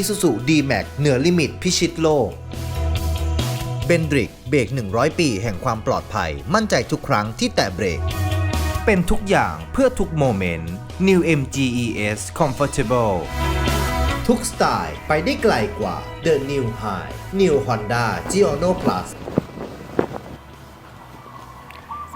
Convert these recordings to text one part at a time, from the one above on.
Isuzu D-Max เหนือลิมิตพิชิตโลกเบนดริกเบรก 100 ปีแห่งความปลอดภัย มั่นใจทุกครั้งที่แตะเบรก เป็นทุกอย่างเพื่อทุกโมเมนต์ New MGES Comfortable ทุกสไตล์ไปได้ไกลกว่า The New High New Honda Giorno Plus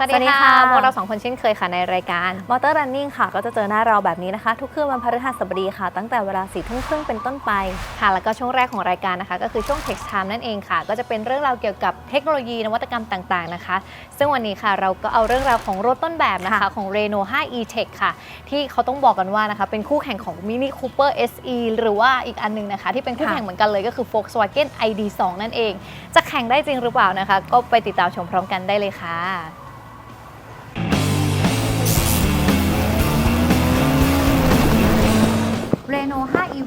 วัสดีค่ะ พวกเราสองคนเช่นเคยค่ะในรายการ Motor Running ค่ะ ก็จะเจอหน้าเราแบบนี้นะคะ ทุกคืนวันพฤหัสบดีค่ะ ตั้งแต่เวลาสี่ทุ่มครึ่งเป็นต้นไปค่ะ แล้วก็ช่วงแรกของรายการนะคะ ก็คือช่วง Tech Time นั่นเองค่ะ ก็จะเป็นเรื่องราวเกี่ยวกับเทคโนโลยีนวัตกรรมต่างๆนะคะ ซึ่งวันนี้ค่ะเราก็เอาเรื่องราวของรถต้นแบบนะคะของ Renault 5 e-tech ค่ะ ที่เขาต้องบอกกันว่านะคะเป็นคู่แข่งของ Mini Cooper SE หรือว่าอีกอันหนึงนะคะ ที่เป็นคู่แข่งเหมือนกันเลยก็คือ Volkswagen ID2 นั่นเอง จะแข่งได้จริงหรือเปล่านะคะ ก็ไปติดตามชมพร้อมกันได้เลยค่ะ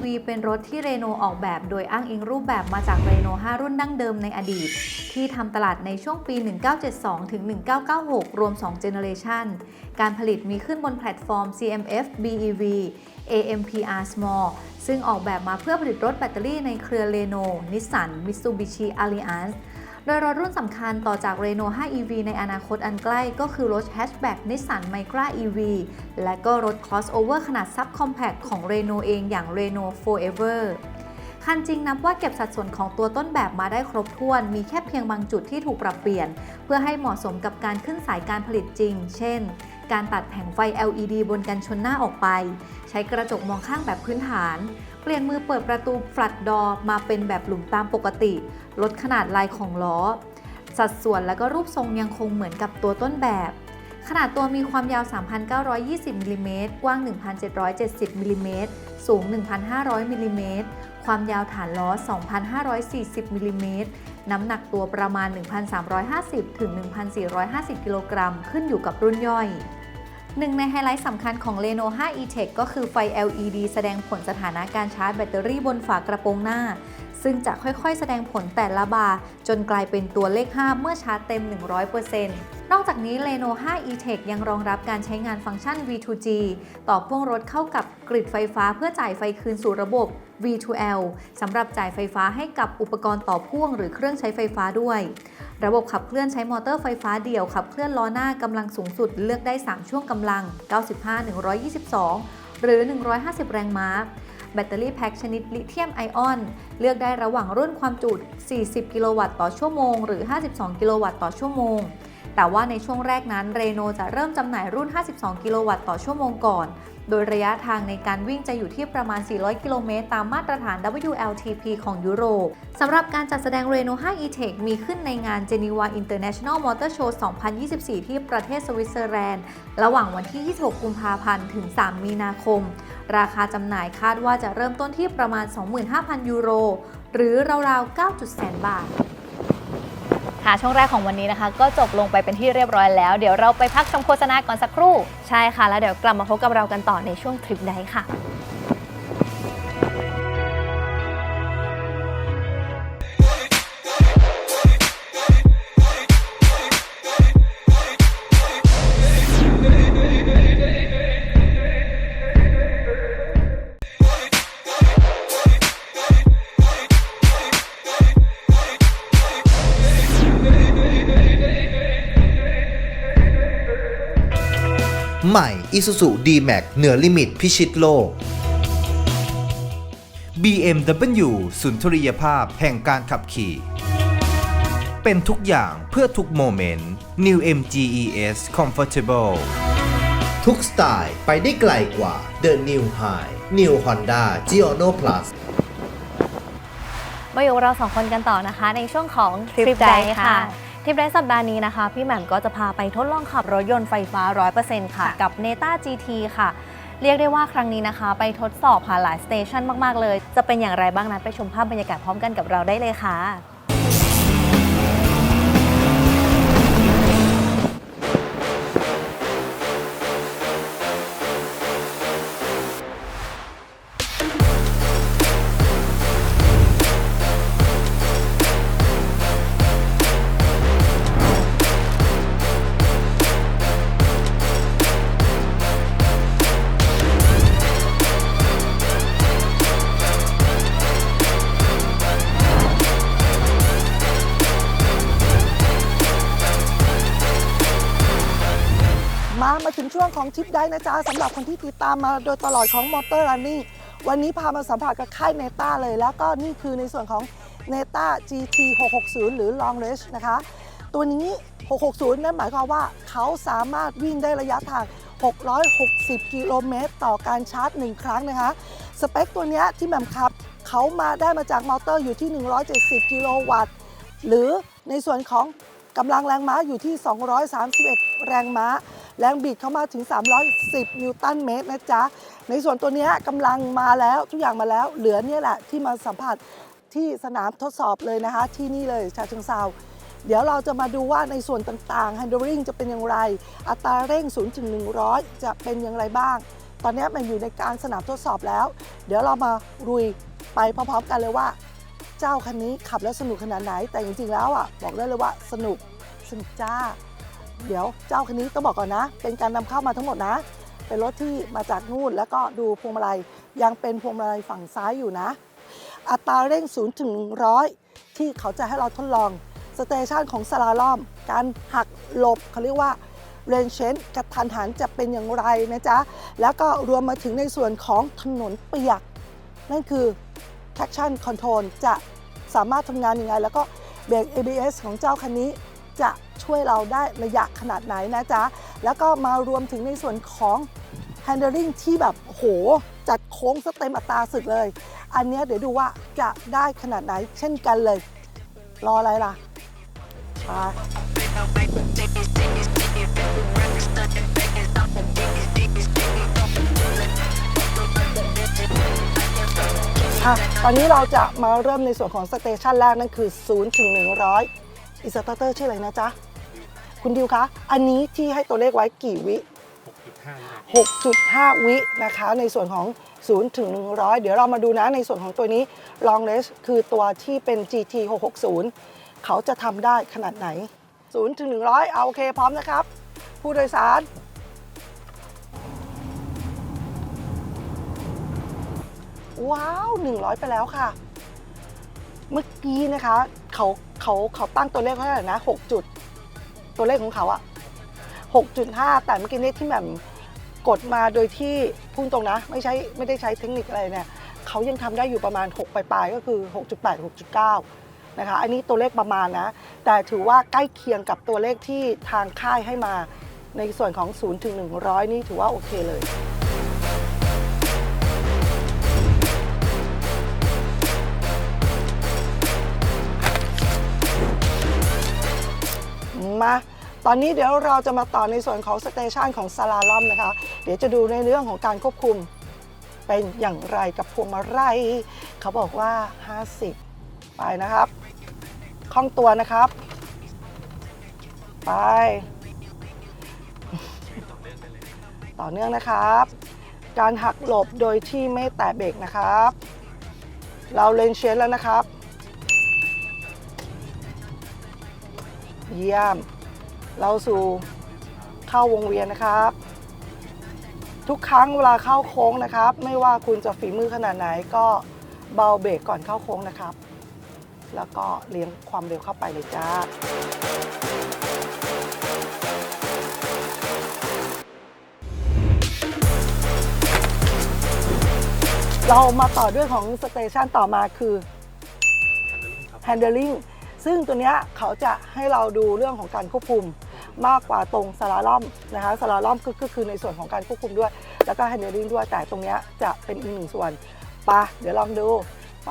EV เป็นรถที่เรโนออกแบบโดยอ้างอิงรูปแบบมาจากเรโน5 รุ่นดั้งเดิมในอดีต ที่ทำตลาดในช่วงปี 1972 ถึง 1996 รวม 2 เจเนเรชันการผลิตมีขึ้นบนแพลตฟอร์ม CMF BEV AMPR Small ซึ่งออกแบบมาเพื่อผลิตรถแบตเตอรี่ในเครือเรโนนิสสันมิตซูบิชิ Alliance โดยรถรุ่นสำคัญต่อจาก Renault 5 EV ในอนาคตอันใกล้ก็คือรถแฮชแบ็กนิสสันไม r a EV และก็รถ crossover ขนาด subcompact ของ Renault เองอย่าง Renault Forever คันจริงนับว่าเก็บสัดส่วนของตัวต้นแบบมาได้ครบถ้วน มีแค่เพียงบางจุดที่ถูกปรับเปลี่ยน เพื่อให้เหมาะสมกับการขึ้นสายการผลิตจริง เช่น การตัดแผงไฟ LED บนกันชนหน้าออกไป ใช้กระจกมองข้างแบบพื้นฐาน เปลี่ยนมือเปิดประตู flat door มาเป็นแบบหลุมตามปกติ ลดขนาดลายของล้อ สัดส่วนและก็รูปทรงยังคงเหมือนกับตัวต้นแบบ ขนาดตัวมีความยาว 3,920มิลลิเมตรกว้าง 1,770มิลลิเมตรสูง 1,500มิลลิเมตรความยาวฐานล้อ 2,540มิลลิเมตรน้ำหนักตัวประมาณ 1,350ถึง1,450 กิโลกรัม ขึ้นอยู่กับรุ่นย่อย หนึ่งในไฮไลท์สำคัญของ Reno 5 e-tech ก็คือไฟ LED แสดงผลสถานะการชาร์จแบตเตอรี่บนฝากระโปรงหน้า ซึ่งจะค่อยๆ แสดงผลแต่ละบาร์จนกลายเป็นตัวเลข 5 เมื่อชาร์จเต็ม 100%นอกจากนี้ Reno 5 e-tech ยังรองรับการใช้งานฟังก์ชัน V2G ต่อพ่วงรถเข้ากับกริดไฟฟ้าเพื่อจ่ายไฟคืนสู่ระบบ V2L สำหรับจ่ายไฟฟ้าให้กับอุปกรณ์ต่อพ่วงหรือเครื่องใช้ไฟฟ้าด้วย ระบบขับเคลื่อนใช้มอเตอร์ไฟฟ้าเดี่ยวขับเคลื่อนล้อหน้ากำลังสูงสุดเลือกได้ 3 ช่วงกำลัง 95 122 หรือ 150 แรงม้า แบตเตอรี่แพ็คชนิดลิเธียมไอออน เลือกได้ระหว่างรุ่นความจุ 40 กิโลวัตต์ต่อชั่วโมง หรือ 52 กิโลวัตต์ต่อชั่วโมง แต่ว่าในช่วงแรกนั้นเรโนจะเริ่มจำหน่ายรุ่น 52 กิโลวัตต์ต่อชั่วโมงก่อน โดยระยะทางในการวิ่งจะอยู่ที่ประมาณ 400 กิโลเมตรตามมาตรฐาน WLTP ของยุโรปสำหรับการจัดแสดง Renault 5 e-tech มีขึ้นในงาน Geneva International Motor Show 2024 ที่ประเทศสวิตเซอร์แลนด์ ระหว่างวันที่ 26 กุมภาพันธ์ ถึง 3 มีนาคม ราคาจำหน่ายคาดว่าจะเริ่มต้นที่ประมาณ 25,000 ยูโร หรือราวๆ 9. แสนบาท ค่ะช่วงแรกของวันนี้นะคะ ก็จบลงไปเป็นที่เรียบร้อยแล้ว เดี๋ยวเราไปพักชมโฆษณาก่อนสักครู่ ใช่ค่ะ แล้วเดี๋ยวกลับมาพบกับเรากันต่อในช่วงทริปไดค่ะ ใหม่ Isuzu D-Max เหนือลิมิตพิชิตโลก BMW สุนทรียภาพแห่งการขับขี่ เป็นทุกอย่างเพื่อทุกโมเมนต์ New MGES Comfortable ทุกสไตล์ไปได้ไกลกว่า The New High New Honda Giorno Plus มาอยู่กับเราสองคนกันต่อนะคะ ในช่วงของทริปได Day ค่ะ ทริปไดสัปดาห์นี้นะคะ พี่แหม่มก็จะพาไปทดลองขับรถยนต์ไฟฟ้า 100%ค่ะค่ะ กับ Neta GT ค่ะ เรียกได้ว่าครั้งนี้นะคะ ไปทดสอบค่ะหลายสเตชันมาก ๆ เลย จะเป็นอย่างไรบ้างนั้นไปชมภาพบรรยากาศพร้อมกันกับเราได้เลยค่ะ ชิปได้นะจ๊ะสำหรับคนที่ติดตามมาโดยตลอดของมอเตอร์ r ันนิ่งวันนี้พามาสัมผัสกับค่ายเนต้าเลย แล้วก็นี่คือในส่วนของเนต้า GT 660 หรือ Long Range นะคะ ตัวนี้ 660 นั่นหมายความว่าเขาสามารถวิ่งได้ระยะทาง 660 กิโลเมตร ต่อการชาร์จ 1 ครั้งนะคะ สเปคตัวนี้ที่แหม่มขับเขามาได้มาจากมอเตอร์อยู่ที่ 170 กิโลวัตต์ หรือในส่วนของกำลังแรงม้าอยู่ที่ 231 แรงม้า แรงบิดเข้ามาถึง 310 นิวตันเมตรนะจ๊ะ ในส่วนตัวนี้กำลังมาแล้วทุกอย่างมาแล้ว เหลือเนี่ยแหละที่มาสัมผัสที่สนามทดสอบเลยนะคะ ที่นี่เลยชาเชิงเซาเดี๋ยวเราจะมาดูว่าในส่วนต่างๆ handling จะเป็นอย่างไร อัตราเร่ง 0 ถึง 100 จะเป็นอย่างไรบ้าง ตอนนี้มันอยู่ในการสนามทดสอบแล้ว เดี๋ยวเรามารุยไปพร้อมๆกันเลยว่า เจ้าคันนี้ขับแล้วสนุกขนาดไหน แต่จริงๆแล้วอะบอกได้เลยว่าสนุกสนุกจ้า เดี๋ยวเจ้าคันนี้ต้องบอกก่อนนะ เป็นการนำเข้ามาทั้งหมดนะ เป็นรถที่มาจากนู่นแล้วก็ดูพวงมาลัยยังเป็นพวงมาลัยฝั่งซ้ายอยู่นะ อัตราเร่ง0ถึง100 ที่เขาจะให้เราทดลองสเตชันของสลาลอม การหักหลบเขาเรียกว่าเรนเชนกระทันหันจะเป็นอย่างไรนะจ๊ะ แล้วก็รวมมาถึงในส่วนของถนนเปียก นั่นคือ traction control จะสามารถทำงานยังไง แล้วก็เบรก ABS ของเจ้าคันนี้ จะช่วยเราได้ระยะขนาดไหนนะจ๊ะ แล้วก็มารวมถึงในส่วนของ handling ที่แบบโหจัดโค้งสเต็มอัตราศึกเลย อันนี้เดี๋ยวดูว่าจะได้ขนาดไหนเช่นกันเลย รออะไรล่ะไปอะตอนนี้เราจะมาเริ่มในส่วนของสเตชันแรกนั่นคือ 0 ถึง 100 อิสตาร์เตอร์ชื่ออะไรนะจ๊ะ คุณดิวคะ อันนี้ที่ให้ตัวเลขไว้กี่วิ 6.5 วินะคะ ในส่วนของ 0 ถึง 100 เดี๋ยวเรามาดูนะในส่วนของตัวนี้ Long Range คือตัวที่เป็น GT 660 เขาจะทำได้ขนาดไหน 0 ถึง 100 เอาโอเคพร้อมนะครับ ผู้โดยสารว้าว 100 ไปแล้วค่ะ เมื่อกี้นะคะ เขา เขาเขาตั้งตัวเลขเท่าไหร่นะ6จุด ตัวเลขของเขาอะ6.5แต่เมื่อกี้นี้ที่แหม่มกดมาโดยที่พุ่งตรงนะ ไม่ใช้ไม่ได้ใช้เทคนิคอะไรเนี่ยเขายังทำได้อยู่ประมาณ 6 ปลายๆก็คือ 6.8 6.9 นะคะ อันนี้ตัวเลขประมาณนะ แต่ถือว่าใกล้เคียงกับตัวเลขที่ทางค่ายให้มาในส่วนของ 0 ถึง 100 นี่ถือว่าโอเคเลย มาตอนนี้เดี๋ยวเราจะมาต่อในส่วนของสเตชันของซาลาลอมนะคะ เดี๋ยวจะดูในเรื่องของการควบคุมเป็นอย่างไรกับพวงมาลัยเขาบอกว่า 50 ไปนะครับคล่องตัวนะครับ ไป ต่อเนื่องนะครับ การหักหลบโดยที่ไม่แตะเบรกนะครับ เราเลนเชนแล้วนะครับ เยี่ยม เราสู่เข้าวงเวียนนะครับ ทุกครั้งเวลาเข้าโค้งนะครับ ไม่ว่าคุณจะฝีมือขนาดไหนก็เบาเบรกก่อนเข้าโค้งนะครับ แล้วก็เลี้ยงความเร็วเข้าไปเลยจ้าเรามาต่อด้วยของสเตชันต่อมาคือ handling ซึ่งตัวเนี้ยเขาจะให้เราดูเรื่องของการควบคุมมากกว่าตรงสลาล่อมนะคะสลาล่อมก็คือในส่วนของการควบคุมด้วย แล้วก็แฮนเดิลลิ่งด้วยแต่ตรงเนี้ยจะเป็นอีกหนึ่งส่วนไปะเดี๋ยวลองดูไป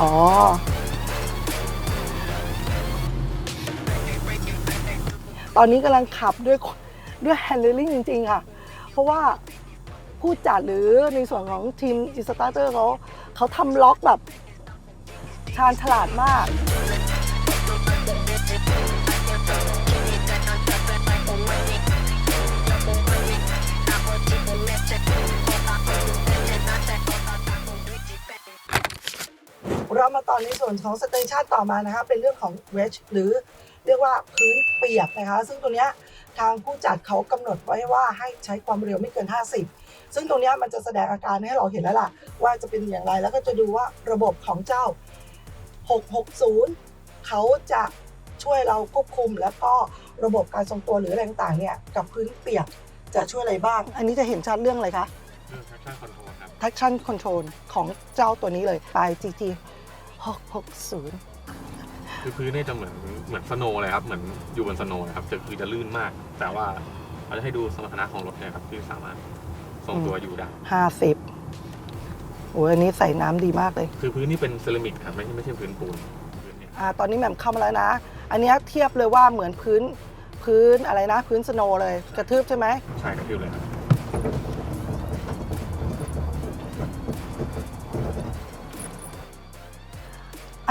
อ๋อ ตอนนี้กำลังขับด้วยด้วยแฮนด์ลิงจริง ๆ ค่ะ เพราะว่าผู้จัดหรือในส่วนของทีมอิสตาร์เตอร์เขาเขาทำล็อกแบบชาญฉลาดมาก มาต่อในส่วนของสเตชันต่อมานะคะเป็นเรื่องของเวชหรือเรียกว่าพื้นเปียกนะคะ ซึ่งตัวเนี้ยทางผู้จัดเขากำหนดไว้ว่าให้ใช้ความเร็วไม่เกิน 50 ซึ่งตรงเนี้ยมันจะแสดงอาการให้เราเห็นแล้วล่ะ ว่าจะเป็นอย่างไรแล้วก็จะดูว่าระบบของเจ้า 660 เขาจะช่วยเราควบคุม แล้วก็ระบบการทรงตัวหรืออะไรต่างๆเนี่ยกับพื้นเปียกจะช่วยอะไรบ้าง อันนี้จะเห็นชัดเรื่องอะไรคะๆเรื่อง traction control ครับ traction control ของเจ้าตัวนี้เลยไป GT 660 คือพื้นเนี่ยจะเหมือนเหมือนสโนว์เลยครับ เหมือนอยู่บนสโนว์เลยครับจะคือจะลื่นมาก แต่ว่าเราจะให้ดูสมรรถนะของรถเนี่ยครับที่สามารถทรงตัวอยู่ได้ 50โอ้ยอันนี้ใส่น้ำดีมากเลย คือพื้นนี่เป็นเซรามิกครับไม่ใช่ไม่ใช่พื้นปูนพื้นเนี่ยอ่าตอนนี้แหม่มเข้ามาแล้วนะ อันเนี้ยเทียบเลยว่าเหมือนพื้นพื้นอะไรนะ พื้นสโนว์เลย กระทืบใช่ไหม ใช่กระพิวเลยครับ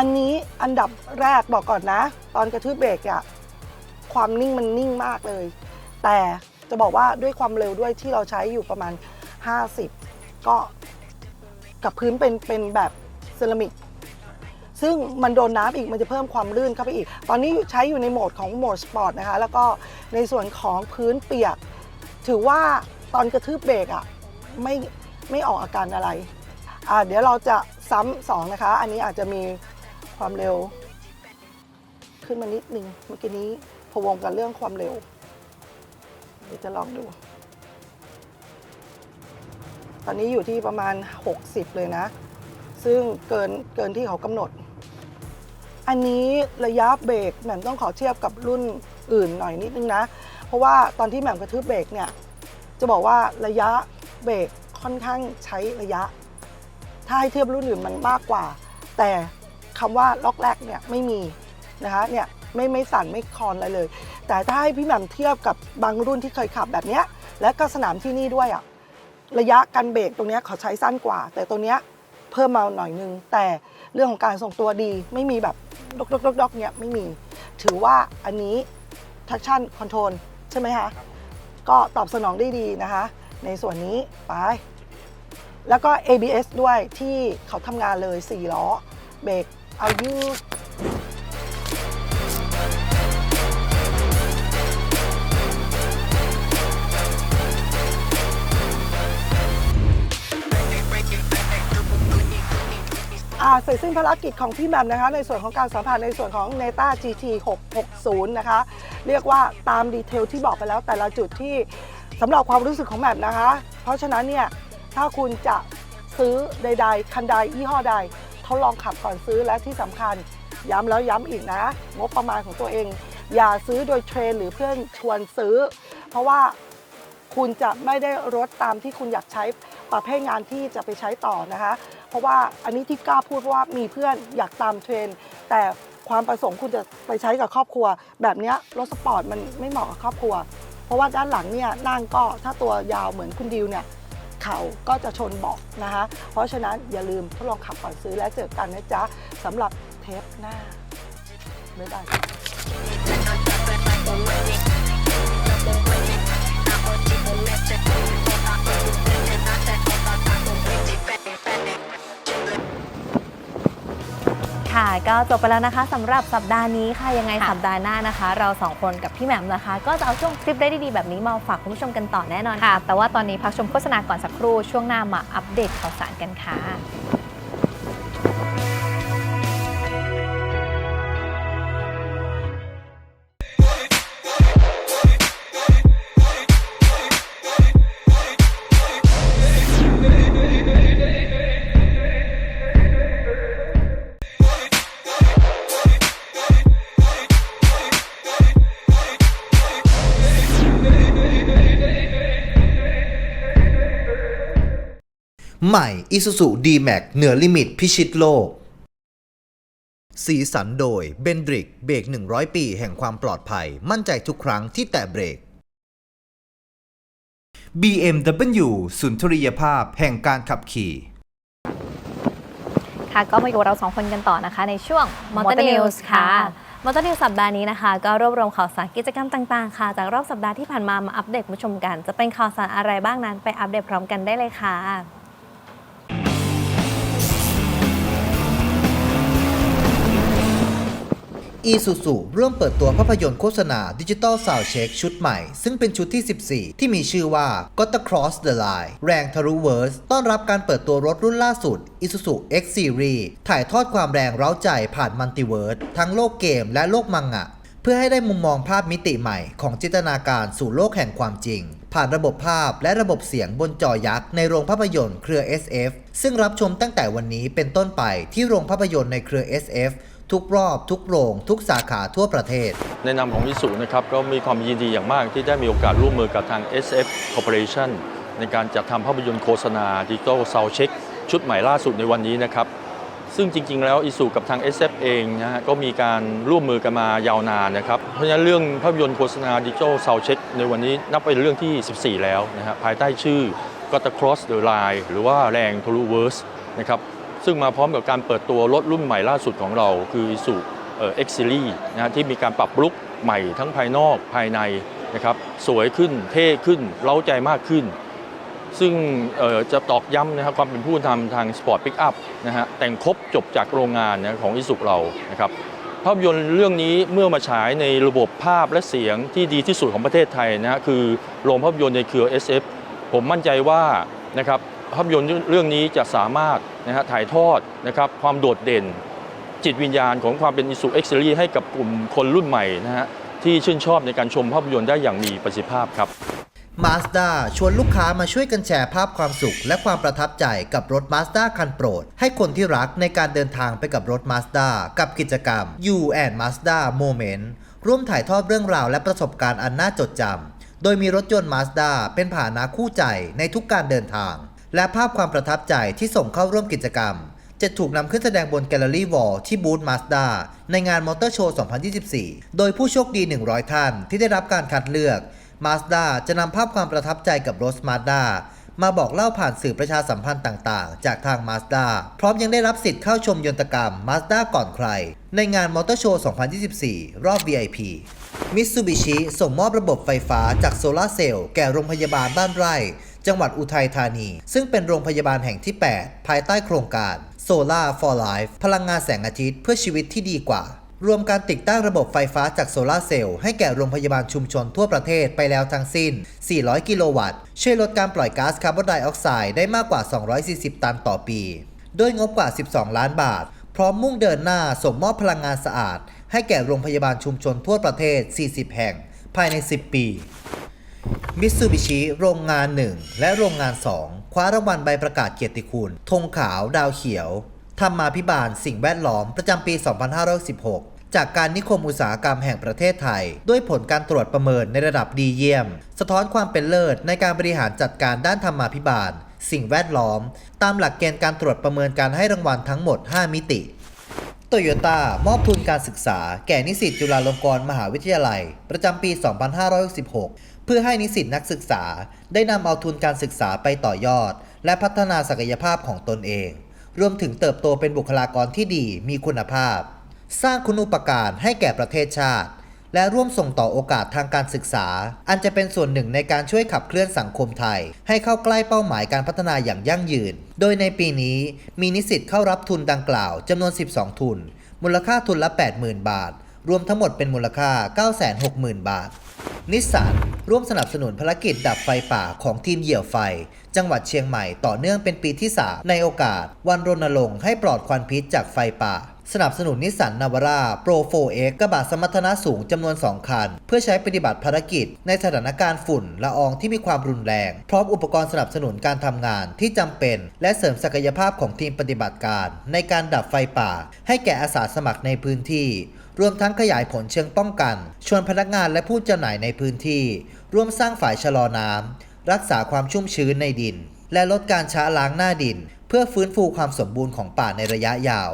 อันนี้อันดับแรกบอกก่อนนะ ตอนกระทืบเบรกอะความนิ่งมันนิ่งมากเลย แต่จะบอกว่าด้วยความเร็วด้วยที่เราใช้อยู่ประมาณ 50 ก็กับพื้นเป็นเป็นแบบเซรามิกซึ่งมันโดนน้ำอีกมันจะเพิ่มความลื่นเข้าไปอีก ตอนนี้ใช้อยู่ในโหมดของโหมดสปอร์ตนะคะ แล้วก็ในส่วนของพื้นเปียก ถือว่าตอนกระทืบเบรกอะไม่ไม่ออกอาการอะไร อ่าเดี๋ยวเราจะซ้ำสองนะคะ อันนี้อาจจะมี ความเร็ว ขึ้นมานิดหนึ่งเมื่อกี้นี้พวงกันเรื่องความเร็วเดี๋ยวจะลองดู ตอนนี้อยู่ที่ประมาณ 60 เลยนะ ซึ่งเกินเกินที่เขากำหนด อันนี้ระยะเบรกแหม่มต้องขอเทียบกับรุ่นอื่นหน่อยนิดนึงนะ เพราะว่าตอนที่แหม่มกระทืบเบรกเนี่ย จะบอกว่าระยะเบรกค่อนข้างใช้ระยะ ถ้าให้เทียบรุ่นอื่นมันมากกว่า แต่ คำว่าล็อกแรกเนี่ยไม่มีนะคะเนี่ยไม่ไม่สั่นไม่คลอนอะไรเลย แต่ถ้าให้พี่แหม่มเทียบกับบางรุ่นที่เคยขับแบบเนี้ยและก็สนามที่นี่ด้วยอะระยะการเบรกตรงเนี้ยเขาใช้สั้นกว่า แต่ตัวเนี้ยเพิ่มมาหน่อยนึง แต่เรื่องของการส่งตัวดีไม่มีแบบดกดกดกดกเนี่ยไม่มี ถือว่าอันนี้ traction control ใช่ไหมคะ ก็ตอบสนองได้ดีนะคะ ในส่วนนี้ไป แล้วก็ ABS ด้วยที่เขาทำงานเลย 4 ล้อเบรก เอาอยูอ่าเสร็จสิ้นภารกิจของพี่แหมมนะคะ ในส่วนของการสัมผัสในส่วนของ Neta GT 660 นะคะ เรียกว่าตามดีเทลที่บอกไปแล้วแต่ละจุดที่สำหรับความรู้สึกของแหมมนะคะ เพราะฉะนั้นเนี่ย ถ้าคุณจะซื้อใด ๆ คันใดยี่ห้อใด ทดลองขับก่อนซื้อและที่สำคัญ ย้ำแล้วย้ำอีกนะ งบประมาณของตัวเอง อย่าซื้อโดยเทรนหรือเพื่อนชวนซื้อ เพราะว่าคุณจะไม่ได้รถตามที่คุณอยากใช้ประเภทงานที่จะไปใช้ต่อนะคะ เพราะว่าอันนี้ที่กล้าพูดเพราะว่ามีเพื่อนอยากตามเทรนแต่ความประสงค์คุณจะไปใช้กับครอบครัว แบบนี้รถสปอร์ตมันไม่เหมาะกับครอบครัว เพราะว่าด้านหลังเนี่ยนั่งก็ถ้าตัวยาวเหมือนคุณดิวเนี่ย เขาก็จะชนเบาะนะคะ เพราะฉะนั้นอย่าลืมทดลองขับก่อนซื้อและเจอกันนะจ๊ะสำหรับเทปหน้าบ๊ายบาย ก็จบไปแล้วนะคะสำหรับสัปดาห์นี้ค่ะยังไงค่ะสัปดาห์หน้านะคะ เราสองคนกับพี่แหม่มนะคะ ก็จะเอาช่วงคลิปได้ดีๆแบบนี้มาฝากคุณผู้ชมกันต่อแน่นอนค่ะ แต่ว่าตอนนี้พักชมโฆษณาก่อนสักครู่ช่วงหน้ามาอัปเดตข่าวสารกันค่ะ ใหม่ Isuzu D-Max เหนือลิมิตพิชิตโลก สีสันโดยเบนดริกเบรก 100 ปีแห่งความปลอดภัย มั่นใจทุกครั้งที่แตะเบรก BMW สุนทรียภาพแห่งการขับขี่ ค่ะก็มาอยู่เราสองคนกันต่อนะคะ ในช่วงมอเตอร์ News ค่ะ มอเตอร์นิวสัปดาห์นี้นะคะ ก็รวบรวมข่าวสารกิจกรรมต่างๆ ค่ะ จากรอบสัปดาห์ที่ผ่านมามาอัปเดตคุณผู้ชมกัน จะเป็นข่าวสารอะไรบ้างนั้นไปอัปเดตพร้อมกันได้เลยค่ะ อีซูซูร่วมเปิดตัวภาพยนตร์โฆษณาดิจิตอลซาวเช็คชุดใหม่ ซึ่งเป็นชุดที่ 14 ที่มีชื่อว่า Gotta Cross the Line แรงทะลุเวิร์ส ต้อนรับการเปิดตัวรถรุ่นล่าสุด Isuzu X Series ถ่ายทอดความแรงเร้าใจผ่านมัลติเวิร์ส ทั้งโลกเกมและโลกมังงะ เพื่อให้ได้มุมมองภาพมิติใหม่ของจินตนาการสู่โลกแห่งความจริง ผ่านระบบภาพและระบบเสียงบนจอยักษ์ในโรงภาพยนตร์เครือ SF ซึ่งรับชมตั้งแต่วันนี้เป็นต้นไปที่โรงภาพยนตร์ในเครือ SF ทุกรอบ ทุกโรง ทุกสาขาทั่วประเทศ ในนามของอิสุนะครับก็มีความยินดีอย่างมากที่ได้มีโอกาสร่วมมือกับทาง SF Corporation ในการจัดทำภาพยนตร์โฆษณาดิจิ t a ล Sound Check ชุดใหม่ล่าสุดในวันนี้นะครับ ซึ่งจริง ๆ แล้วอิสุกับทาง SF เองนะฮะก็มีการร่วมมือกันมายาวนานนะครับ เพราะฉะนั้นเรื่องภาพยนตร์โฆษณาดิจิ t a ล Sound Check ในวันนี้นับเป็นเรื่องที่ 14 แล้วนะฮะภายใต้ชื่อ Gotta Cross the Line หรือว่าแรงทะลุเวิร์สนะครับ ซึ่งมาพร้อมกับการเปิดตัวรถรุ่นใหม่ล่าสุดของเรา คือ i s u เอ่อ X Series นะฮะที่มีการปรับลุกใหม่ทั้งภายนอกภายในนะครับสวยขึ้นเท่ขึ้น เล้าใจมากขึ้น ซึ่งจะตอกย้ำนะครับความเป็นผู้ทำทางสปอร์ตปิกอัพนะฮะแต่งครบจบจากโรงงานนะของอิสุเรานะครับภาพยนตร์เรื่องนี้เมื่อมาฉายในระบบภาพและเสียงที่ดีที่สุดของประเทศไทยนะฮะคือโรงภาพยนตร์ในเครือ SF ผมมั่นใจว่านะครับ ภาพยนตร์เรื่องนี้จะสามารถนะฮะถ่ายทอดนะครับความโดดเด่น จิตวิญญาณของความเป็นอิสุเอ็กซ์ซีให้กับกลุ่มคนรุ่นใหม่นะฮะที่ชื่นชอบในการชมภาพยนตร์ได้อย่างมีประสิทธิภาพครับ Mazda ชวนลูกค้ามาช่วยกันแชร์ภาพความสุข และความประทับใจกับรถ Mazda คันโปรด ให้คนที่รักในการเดินทางไปกับรถ Mazda กับกิจกรรม You and Mazda Moment ร่วมถ่ายทอดเรื่องราวและประสบการณ์อันน่าจดจำโดยมีรถยนต์ Mazda เป็นผาหนะคู่ใจในทุกการเดินทาง และภาพความประทับใจที่ส่งเข้าร่วมกิจกรรม จะถูกนำขึ้นแสดงบนแกลเลอรี่วอลที่บูธ Mazda ในงานมอเตอร์โชว์ 2024 โดยผู้โชคดี 100 ท่านที่ได้รับการคัดเลือก Mazda จะนำภาพความประทับใจกับรถ Mazda มาบอกเล่าผ่านสื่อประชาสัมพันธ์ต่างๆ จากทาง Mazda พร้อมยังได้รับสิทธิ์เข้าชมยนตกรรม Mazda ก่อนใคร ในงานมอเตอร์โชว์ 2024 รอบ VIP Mitsubishi ส่งมอบระบบไฟฟ้าจากโซลาร์เซลล์แก่โรงพยาบาลบ้านไร่ จังหวัดอุทัยธานี ซึ่งเป็นโรงพยาบาลแห่งที่ 8 ภายใต้โครงการ Solar for Life พลังงานแสงอาทิตย์เพื่อชีวิตที่ดีกว่า รวมการติดตั้งระบบไฟฟ้าจากโซลาเซลล์ให้แก่โรงพยาบาลชุมชนทั่วประเทศไปแล้วทั้งสิ้น 400 กิโลวัตต์ ช่วยลดการปล่อยก๊าซคาร์บอนไดออกไซด์ได้มากกว่า 240 ตันต่อปี ด้วยงบกว่า 12 ล้านบาท พร้อมมุ่งเดินหน้าส่งมอบพลังงานสะอาด ให้แก่โรงพยาบาลชุมชนทั่วประเทศ 40 แห่ง ภายใน 10 ปี มิตซูบิชิโรงงาน 1 และโรงงาน 2 คว้ารางวัลใบประกาศเกียรติคุณธงขาวดาวเขียวธรรมาพิบาลสิ่งแวดล้อมประจำปี 2516จากการนิคมอุตสาหกรรมแห่งประเทศไทย ด้วยผลการตรวจประเมินในระดับดีเยี่ยม สะท้อนความเป็นเลิศในการบริหารจัดการด้านธรรมาพิบาล สิ่งแวดล้อม ตามหลักเกณฑ์การตรวจประเมินการให้รางวัลทั้งหมด 5 มิติโตโยต้ามอบทุนการศึกษา แก่นิสิตจุฬาลงกรณ์มหาวิทยาลัย ประจำปี 2566 พื่อให้นิสิตนักศึกษาได้นำเอาทุนการศึกษาไปต่อยอด และพัฒนาศักยภาพของตนเอง รวมถึงเติบโตเป็นบุคลากรที่ดีมีคุณภาพ สร้างคุณูปการให้แก่ประเทศชาติ และร่วมส่งต่อโอกาสทางการศึกษา อันจะเป็นส่วนหนึ่งในการช่วยขับเคลื่อนสังคมไทย ให้เข้าใกล้เป้าหมายการพัฒนาอย่างยั่งยืน โดยในปีนี้มีนิสิตเข้ารับทุนดังกล่าวจำนวน 12 ทุน มูลค่าทุนละ 80,000 บาท รวมทั้งหมดเป็นมูลค่า 960,000 บาท นิสสันร่วมสนับสนุนภารกิจดับไฟป่าของทีมเหยี่ยวไฟ จังหวัดเชียงใหม่ต่อเนื่องเป็นปีที่ 3 ในโอกาส วันรณรงค์ให้ปลอดควันพิษจากไฟป่า สนับสนุนนิสสันนาวาร่าโปร 4X กระบะสมรรถนะสูงจำนวน 2 คัน เพื่อใช้ปฏิบัติภารกิจ ในสถานการณ์ฝุ่นละอองที่มีความรุนแรง พร้อมอุปกรณ์สนับสนุนการทำงานที่จำเป็น และเสริมศักยภาพของทีมปฏิบัติการ ในการดับไฟป่า ให้แก่อาสาสมัครในพื้นที่ รวมทั้งขยายผลเชิงป้องกัน ชวนพนักงานและผู้จำหน่ายในพื้นที่ ร่วมสร้างฝ่ายชะลอน้ำรักษาความชุ่มชื้นในดิน และลดการช้าล้างหน้าดิน เพื่อฟื้นฟูความสมบูรณ์ของป่าในระยะยาว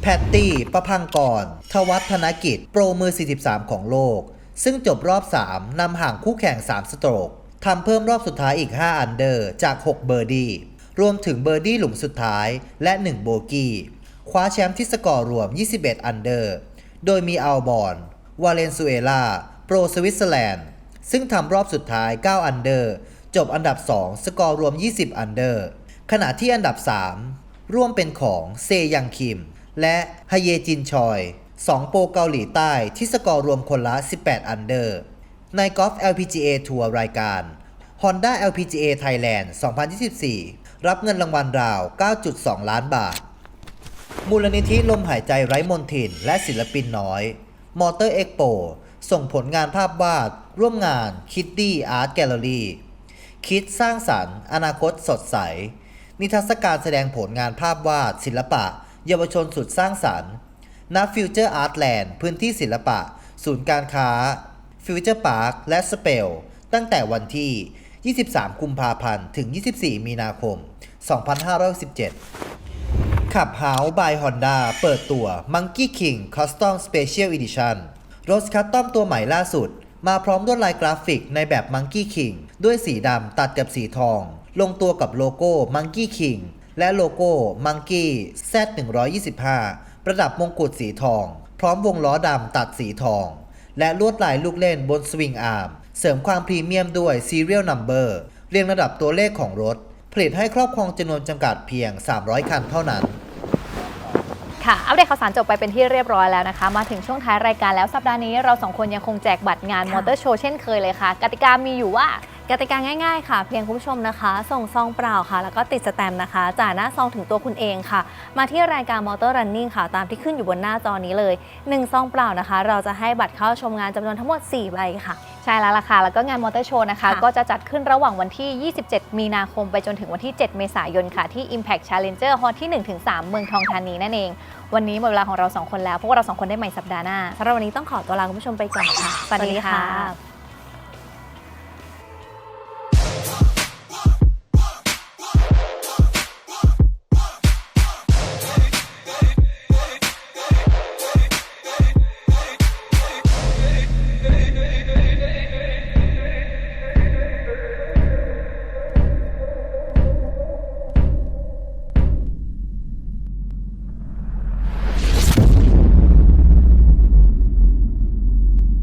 แพตตี้ประพังกร ทวัฒนกิจ โปรมือ 43 ของโลก ซึ่งจบรอบ 3นำห่างคู่แข่ง 3 สโตรกทำเพิ่มรอบสุดท้ายอีก 5 อันเดอร์ จาก 6 เบอร์ดี้รวมถึงเบอร์ดี้หลุมสุดท้ายและ 1 โบกี้ คว้าแชมป์ที่สกอร์รวม 21 อันเดอร์ โดยมีอัลบอน วาเลนซุเอลา โปรสวิตเซอร์แลนด์ ซึ่งทำรอบสุดท้าย 9 อันเดอร์ จบอันดับ 2 สกอร์รวม 20 อันเดอร์ ขณะที่อันดับ 3 ร่วมเป็นของเซยังคิม และฮเยจินชอย 2 โปรเกาหลีใต้ที่สกอร์รวมคนละ 18 อันเดอร์ ในกอล์ฟ LPGA ทัวร์รายการ Honda LPGA Thailand 2024 รับเงินรางวัลราว 9.2 ล้านบาท มูลนิธิลมหายใจไร้มนทิน และศิลปินน้อย มอเตอร์เอ็กโป ส่งผลงานภาพวาด ร่วมงาน Kitty Art Gallery คิดสร้างสรรค์ อนาคตสดใส นิทรรศการแสดงผลงานภาพวาด ศิลปะ เยาวชนสุดสร้างสรรค์ณฟิวเจอร์อาร์ตแลนด์พื้นที่ศิลปะ ศูนย์การค้าฟิวเจอร์พาร์คและสเปลตั้งแต่วันที่ 23 กุมภาพันธ์ ถึง 24 มีนาคม 2517 ขับ House by Honda เปิดตัว Monkey King Custom Special Edition รถคัสตอมตัวใหม่ล่าสุด มาพร้อมลวดลายกราฟิกในแบบ Monkey King ด้วยสีดำตัดกับสีทอง ลงตัวกับโลโก้ Monkey King และโลโก้ Monkey Z125 ประดับมงกุฎสีทอง พร้อมวงล้อดำตัดสีทอง และลวดลายลูกเล่นบนสวิงอาร์ม เสริมความพรีเมียมด้วย Serial Number เรียงระดับตัวเลขของรถ ผลิตให้ครอบครองจำนวนจำกัดเพียง 300 คันเท่านั้น ค่ะ อัปเดตข่าวสารจบไปเป็นที่เรียบร้อยแล้วนะคะ มาถึงช่วงท้ายรายการแล้วสัปดาห์นี้เราสองคนยังคงแจกบัตรงานมอเตอร์โชว์เช่นเคยเลยค่ะ กติกามีอยู่ว่า กติกาง่ายๆ ค่ะ เพียงคุณผู้ชมนะคะ ส่งซองเปล่าค่ะ แล้วก็ติดสแตมป์นะคะจ่ายหน้าซองถึงตัวคุณเองค่ะ มาที่รายการมอเตอร์รันนิ่งค่ะ ตามที่ขึ้นอยู่บนหน้าจอนี้เลย 1 ซองเปล่านะคะ เราจะให้บัตรเข้าชมงานจำนวนทั้งหมด 4 ใบค่ะ ใช่แล้วล่ะค่ะ แล้วก็งานมอเตอร์โชว์นะคะ ค่ะ ก็จะจัดขึ้นระหว่างวันที่ 27 มีนาคมไปจนถึงวันที่ 7 เมษายนค่ะ ที่ Impact Challenger Hall ที่ 1-3 เมืองทองธานีนั่นเอง วันนี้หมดเวลาของเราสองคนแล้วพวกเราสองคนได้ใหม่สัปดาห์หน้า สำหรับวันนี้ต้องขอตัวลาคุณผู้ชมไปก่อนค่ะ สวัสดีค่ะ